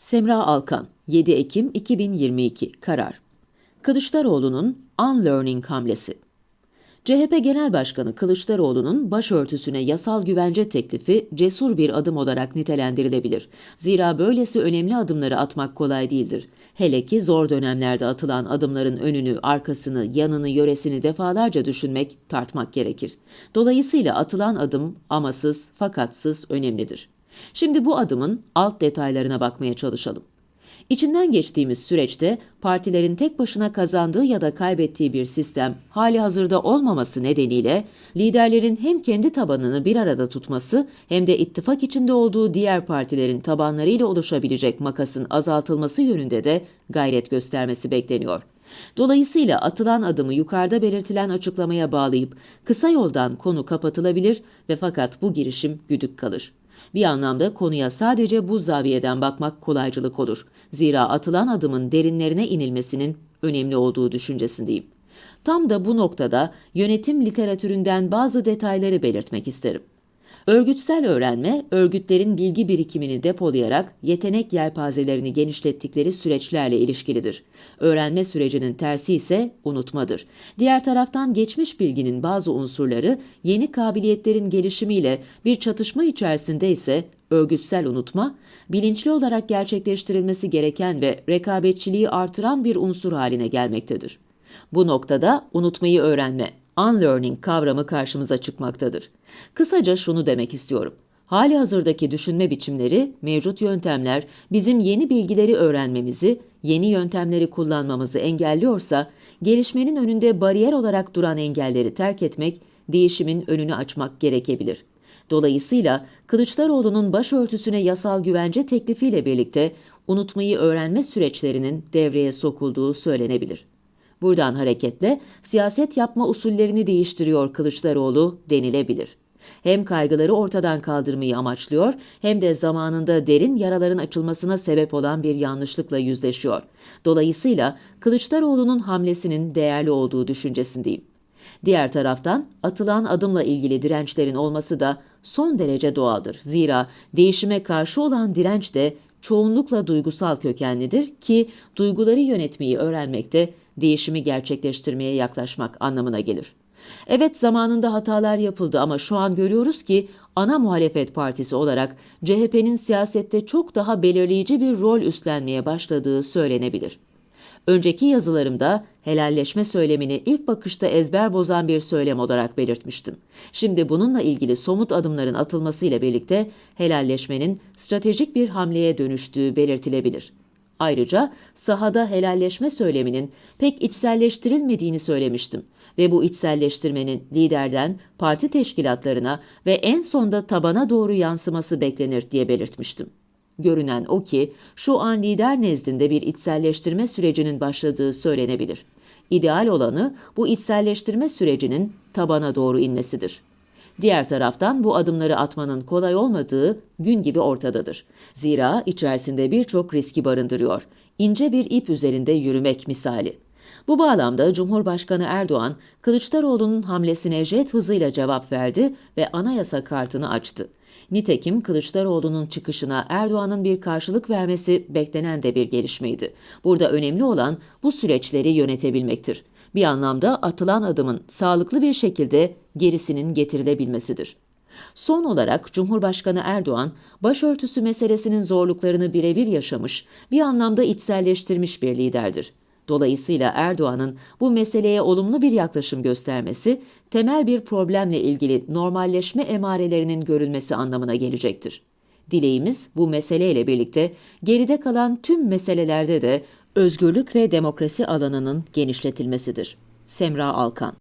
Semra Alkan, 7 Ekim 2022 Karar Kılıçdaroğlu'nun Unlearning hamlesi CHP Genel Başkanı Kılıçdaroğlu'nun başörtüsüne yasal güvence teklifi cesur bir adım olarak nitelendirilebilir. Zira böylesi önemli adımları atmak kolay değildir. Hele ki zor dönemlerde atılan adımların önünü, arkasını, yanını, yöresini defalarca düşünmek, tartmak gerekir. Dolayısıyla atılan adım amasız, fakatsız önemlidir. Şimdi bu adımın alt detaylarına bakmaya çalışalım. İçinden geçtiğimiz süreçte partilerin tek başına kazandığı ya da kaybettiği bir sistem hali hazırda olmaması nedeniyle liderlerin hem kendi tabanını bir arada tutması hem de ittifak içinde olduğu diğer partilerin tabanlarıyla oluşabilecek makasın azaltılması yönünde de gayret göstermesi bekleniyor. Dolayısıyla atılan adımı yukarıda belirtilen açıklamaya bağlayıp kısa yoldan konu kapatılabilir ve fakat bu girişim güdük kalır. Bir anlamda konuya sadece bu zaviyeden bakmak kolaycılık olur. Zira atılan adımın derinlerine inilmesinin önemli olduğu düşüncesindeyim. Tam da bu noktada yönetim literatüründen bazı detayları belirtmek isterim. Örgütsel öğrenme, örgütlerin bilgi birikimini depolayarak yetenek yelpazelerini genişlettikleri süreçlerle ilişkilidir. Öğrenme sürecinin tersi ise unutmadır. Diğer taraftan geçmiş bilginin bazı unsurları yeni kabiliyetlerin gelişimiyle bir çatışma içerisinde ise örgütsel unutma, bilinçli olarak gerçekleştirilmesi gereken ve rekabetçiliği artıran bir unsur haline gelmektedir. Bu noktada unutmayı öğrenme, unlearning kavramı karşımıza çıkmaktadır. Kısaca şunu demek istiyorum. Hali hazırdaki düşünme biçimleri, mevcut yöntemler bizim yeni bilgileri öğrenmemizi, yeni yöntemleri kullanmamızı engelliyorsa, gelişmenin önünde bariyer olarak duran engelleri terk etmek, değişimin önünü açmak gerekebilir. Dolayısıyla Kılıçdaroğlu'nun başörtüsüne yasal güvence teklifiyle birlikte unutmayı öğrenme süreçlerinin devreye sokulduğu söylenebilir. Buradan hareketle siyaset yapma usullerini değiştiriyor Kılıçdaroğlu denilebilir. Hem kaygıları ortadan kaldırmayı amaçlıyor hem de zamanında derin yaraların açılmasına sebep olan bir yanlışlıkla yüzleşiyor. Dolayısıyla Kılıçdaroğlu'nun hamlesinin değerli olduğu düşüncesindeyim. Diğer taraftan atılan adımla ilgili dirençlerin olması da son derece doğaldır. Zira değişime karşı olan direnç de çoğunlukla duygusal kökenlidir ki duyguları yönetmeyi öğrenmekte değişimi gerçekleştirmeye yaklaşmak anlamına gelir. Evet zamanında hatalar yapıldı ama şu an görüyoruz ki ana muhalefet partisi olarak CHP'nin siyasette çok daha belirleyici bir rol üstlenmeye başladığı söylenebilir. Önceki yazılarımda helalleşme söylemini ilk bakışta ezber bozan bir söylem olarak belirtmiştim. Şimdi bununla ilgili somut adımların atılmasıyla birlikte helalleşmenin stratejik bir hamleye dönüştüğü belirtilebilir. Ayrıca sahada helalleşme söyleminin pek içselleştirilmediğini söylemiştim ve bu içselleştirmenin liderden parti teşkilatlarına ve en sonda tabana doğru yansıması beklenir diye belirtmiştim. Görünen o ki şu an lider nezdinde bir içselleştirme sürecinin başladığı söylenebilir. İdeal olanı bu içselleştirme sürecinin tabana doğru inmesidir. Diğer taraftan bu adımları atmanın kolay olmadığı gün gibi ortadadır. Zira içerisinde birçok riski barındırıyor. İnce bir ip üzerinde yürümek misali. Bu bağlamda Cumhurbaşkanı Erdoğan, Kılıçdaroğlu'nun hamlesine jet hızıyla cevap verdi ve anayasa kartını açtı. Nitekim Kılıçdaroğlu'nun çıkışına Erdoğan'ın bir karşılık vermesi beklenen de bir gelişmeydi. Burada önemli olan bu süreçleri yönetebilmektir. Bir anlamda atılan adımın sağlıklı bir şekilde gerisinin getirilebilmesidir. Son olarak Cumhurbaşkanı Erdoğan, başörtüsü meselesinin zorluklarını birebir yaşamış, bir anlamda içselleştirmiş bir liderdir. Dolayısıyla Erdoğan'ın bu meseleye olumlu bir yaklaşım göstermesi, temel bir problemle ilgili normalleşme emarelerinin görülmesi anlamına gelecektir. Dileğimiz bu meseleyle birlikte geride kalan tüm meselelerde de özgürlük ve demokrasi alanının genişletilmesidir. Semra Alkan